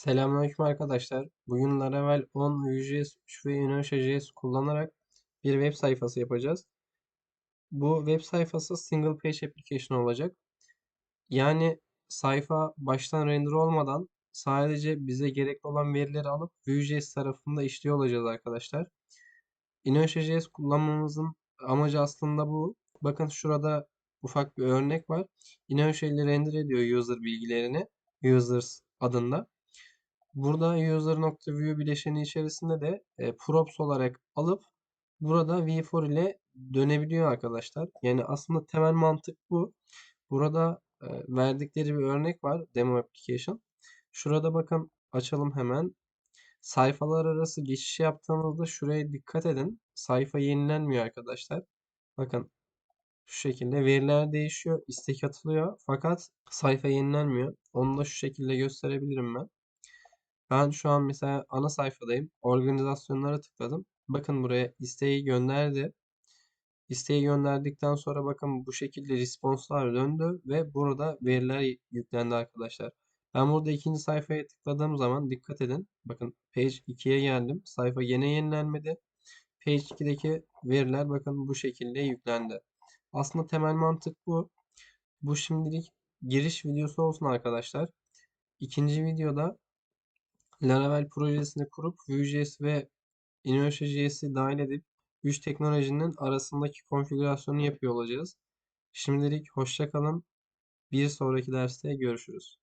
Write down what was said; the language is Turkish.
Selamünaleyküm arkadaşlar. Bugün Laravel 10, Vue.js 3 ve InnoShare.js kullanarak bir web sayfası yapacağız. Bu web sayfası single page application olacak. Yani sayfa baştan render olmadan sadece bize gerekli olan verileri alıp Vue.js tarafında işliyor olacağız arkadaşlar. InnoShare.js kullanmamızın amacı aslında bu. Bakın şurada ufak bir örnek var. InnoShare render ediyor user bilgilerini users adında. Burada user.view bileşeni içerisinde de e, props olarak alıp burada v4 ile dönebiliyor arkadaşlar. Yani aslında temel mantık bu. Burada e, verdikleri bir örnek var demo application. Şurada bakın açalım hemen. Sayfalar arası geçiş yaptığımızda şuraya dikkat edin. Sayfa yenilenmiyor arkadaşlar. Bakın şu şekilde veriler değişiyor, istek atılıyor fakat sayfa yenilenmiyor. Onu da şu şekilde gösterebilirim ben. Ben şu an mesela ana sayfadayım. Organizasyonlara tıkladım. Bakın buraya isteği gönderdi. İsteği gönderdikten sonra bakın bu şekilde responslar döndü ve burada veriler yüklendi arkadaşlar. Ben burada ikinci sayfaya tıkladığım zaman dikkat edin. Bakın page 2'ye geldim. Sayfa yine yenilenmedi. Page 2'deki veriler bakın bu şekilde yüklendi. Aslında temel mantık bu. Bu şimdilik giriş videosu olsun arkadaşlar. İkinci videoda Laravel projesini kurup Vue.js ve InnoShare.js'i dahil edip 3 teknolojinin arasındaki konfigürasyonu yapıyor olacağız. Şimdilik hoşça kalın. Bir sonraki derste görüşürüz.